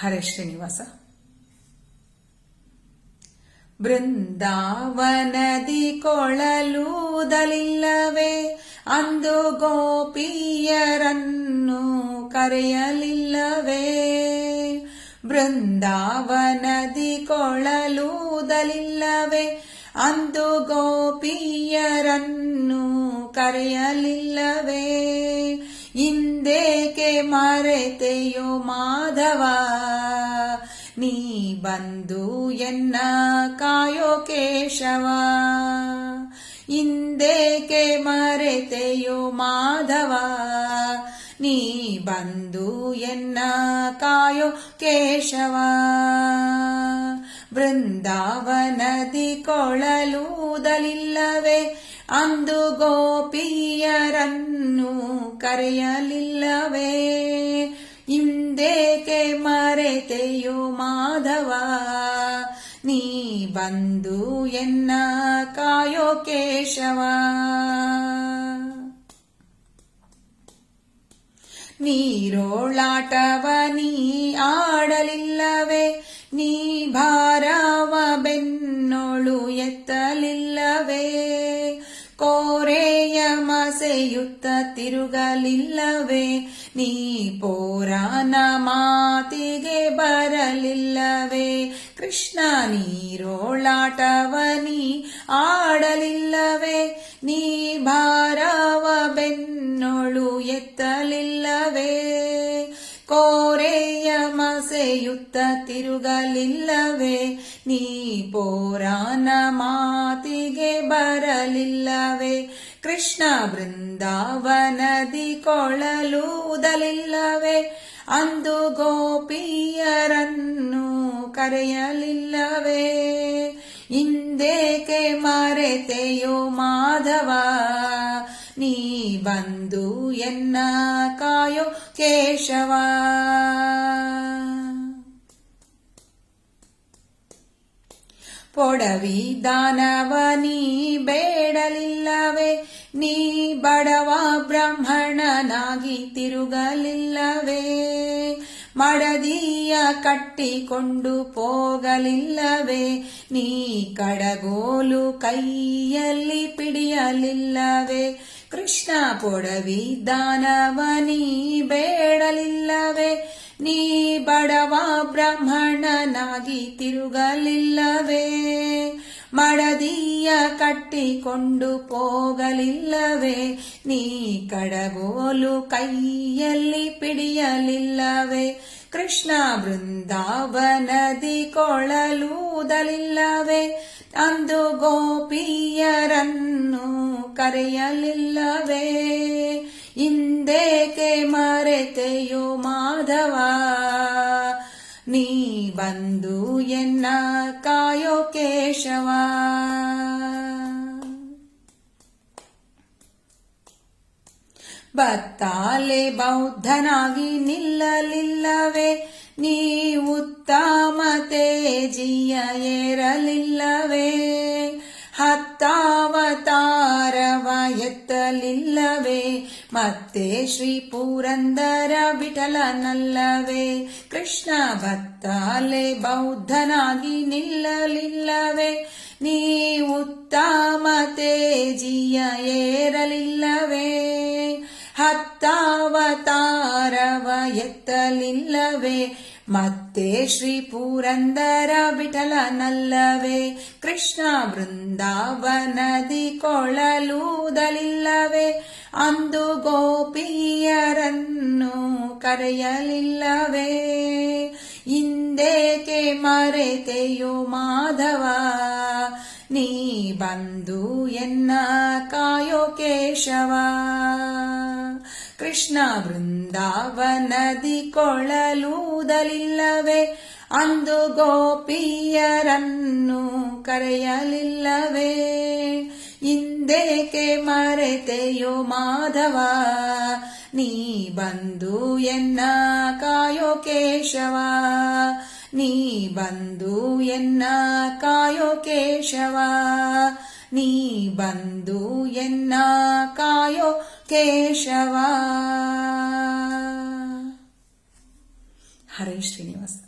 ಹರೇ ಶ್ರೀನಿವಾಸ ಬೃಂದಾವನದಿ ಕೊಳಲೂದಲಿಲ್ಲವೇ ಅಂದು ಗೋಪಿಯರನ್ನು ಕರೆಯಲಿಲ್ಲವೇ. ಬೃಂದಾವನದಿ ಕೊಳಲೂದಲಿಲ್ಲವೇ ಅಂದು ಗೋಪಿಯರನ್ನು ಕರೆಯಲಿಲ್ಲವೇ. ಇಂದೇಕೆ ಮರೆತೆಯೋ ಮಾಧವ? ನೀ ಬಂದು ಎನ್ನ ಕಾಯೋ ಕೇಶವ? ಇಂದೇಕೆ ಮರೆತೆಯೋ ಮಾಧವ? ನೀ ಬಂದು ಎನ್ನ ಕಾಯೋ ಕೇಶವ? ಬೃಂದಾವನದಿ ಕೊಳಲೂದಲಿಲ್ಲವೇ? ಅಂದು ಗೋಪಿಯರನ್ನು ಕರೆಯಲಿಲ್ಲವೇ? ಇಂದೇಕೆ ಮರೆತೆಯೋ ಮಾಧವ? ನೀ ಬಂದು ಎನ್ನ ಕಾಯೋ ಕೇಶವ? ನೀರೋಳಾಟವ ನೀ ಆಡಲಿಲ್ಲವೇ ಮಸೆಯುತ್ತ ತಿರುಗಲಿಲ್ಲವೇ? ನೀ ಪೋರಾನ ಮಾತಿಗೆ ಬರಲಿಲ್ಲವೇ? ಕೃಷ್ಣ ನೀರೋಳಾಟವನಿ ಆಡಲಿಲ್ಲವೇ? ನೀ ಭಾರವ ಬೆನ್ನೊಳು ಎತ್ತಲಿಲ್ಲವೇ? ಕೋರೆಯ ಮಸೆಯುತ್ತ ತಿರುಗಲಿಲ್ಲವೇ? ನೀ ಪೋರಾನ ಮಾತಿಗೆ ಬರಲಿಲ್ಲವೇ? ಕೃಷ್ಣ ಬೃಂದಾವನದಿ ಕೊಳಲೂದಲಿಲ್ಲವೇ ಅಂದು ಗೋಪಿಯರನ್ನು ಕರೆಯಲಿಲ್ಲವೇ? ಇಂದೇಕೆ ಮರೆತೆಯೋ ಮಾಧವ? ನೀ ಬಂದು ಎನ್ನ ಕಾಯೋ ಕೇಶವ? ಪೊಡವಿ ದಾನವ ನೀ ಬೇಡಲಿಲ್ಲವೇ, ನೀ ಬಡವ ಬ್ರಾಹ್ಮಣನಾಗಿ ತಿರುಗಲಿಲ್ಲವೇ. ಮಡದಿಯ ಕಟ್ಟಿಕೊಂಡು ಹೋಗಲಿಲ್ಲವೇ, ನೀ ಕಡಗೋಲು ಕೈಯಲ್ಲಿ ಪಿಡಿಯಲಿಲ್ಲವೇ. ಕೃಷ್ಣ ಪೊಡವಿ ದಾನವ ನೀ ಬೇಡಲಿಲ್ಲವೇ, ನೀ ಬಡವ ಬ್ರಾಹ್ಮಣನಾಗಿ ತಿರುಗಲಿಲ್ಲವೇ, ಮಡದಿಯ ಕಟ್ಟಿಕೊಂಡು ಹೋಗಲಿಲ್ಲವೇ, ನೀ ಕಡಗೋಲು ಕೈಯಲ್ಲಿ ಪಿಡಿಯಲಿಲ್ಲವೇ, ಕೃಷ್ಣ ಬೃಂದಾವನದಿ ಕೊಳಲೂದಲಿಲ್ಲವೇ ಅಂದು ಗೋಪಿಯರನ್ನು ಕರೆಯಲಿಲ್ಲವೇ? ಹಿಂದೇಕೆ ಮರೆತೆಯೋ ಮಾಧವ? ನೀ ಬಂದು ಎನ್ನ ಕಾಯೋ ಕೇಶವ? ಬತ್ತಾಲೆ ಬೌದ್ಧನಾಗಿ ನಿಲ್ಲಲಿಲ್ಲವೇ? ನೀ ಉತ್ತಮ ತೇಜಿಯ ಏರಲಿಲ್ಲವೇ? ಹತ್ತಾವತಾರವ ಎತ್ತಲಿಲ್ಲವೇ? ಮತ್ತೆ ಶ್ರೀ ಪುರಂದರ ವಿಠಲನಲ್ಲವೇ? ಕೃಷ್ಣ ಭತ್ತಾಲೆ ಬೌದ್ಧನಾಗಿ ನಿಲ್ಲಲಿಲ್ಲವೇ? ನೀ ಉತ್ತಮ ತೇಜಿಯ ಏರಲಿಲ್ಲವೇ? ಹತ್ತಾವತಾರವ ಎತ್ತಲಿಲ್ಲವೇ? ಮತ್ತೆ ಶ್ರೀ ಪುರಂದರ ವಿಠಲನಲ್ಲವೇ? ಕೃಷ್ಣ ಬೃಂದಾವನದಿ ಕೊಳಲೂದಲಿಲ್ಲವೇ? ಅಂದು ಗೋಪಿಯರನ್ನು ಕರೆಯಲಿಲ್ಲವೇ? ಹಿಂದೇಕೆ ಮರೆತೆಯೋ ಮಾಧವ? ನೀ ಬಂದು ಎನ್ನ ಕಾಯೋ ಕೇಶವ? ಕೃಷ್ಣ ಬೃಂದಾವನದಿ ಕೊಳಲೂದಲಿಲ್ಲವೇ ಅಂದು ಗೋಪಿಯರನ್ನು ಕರೆಯಲಿಲ್ಲವೇ? ಇಂದೇಕೆ ಮರೆತೆಯೋ ಮಾಧವ? ನೀ ಬಂದು ಎನ್ನ ಕಾಯೋ ಕೇಶವ? ನೀ ಬಂದು ಎನ್ನ ಕಾಯೋ ಕೇಶವ? ನೀ ಬಂದು ಎನ್ನ ಕಾಯೋ ಕೇಶವ? ಹರೇ ಶ್ರೀನಿವಾಸ.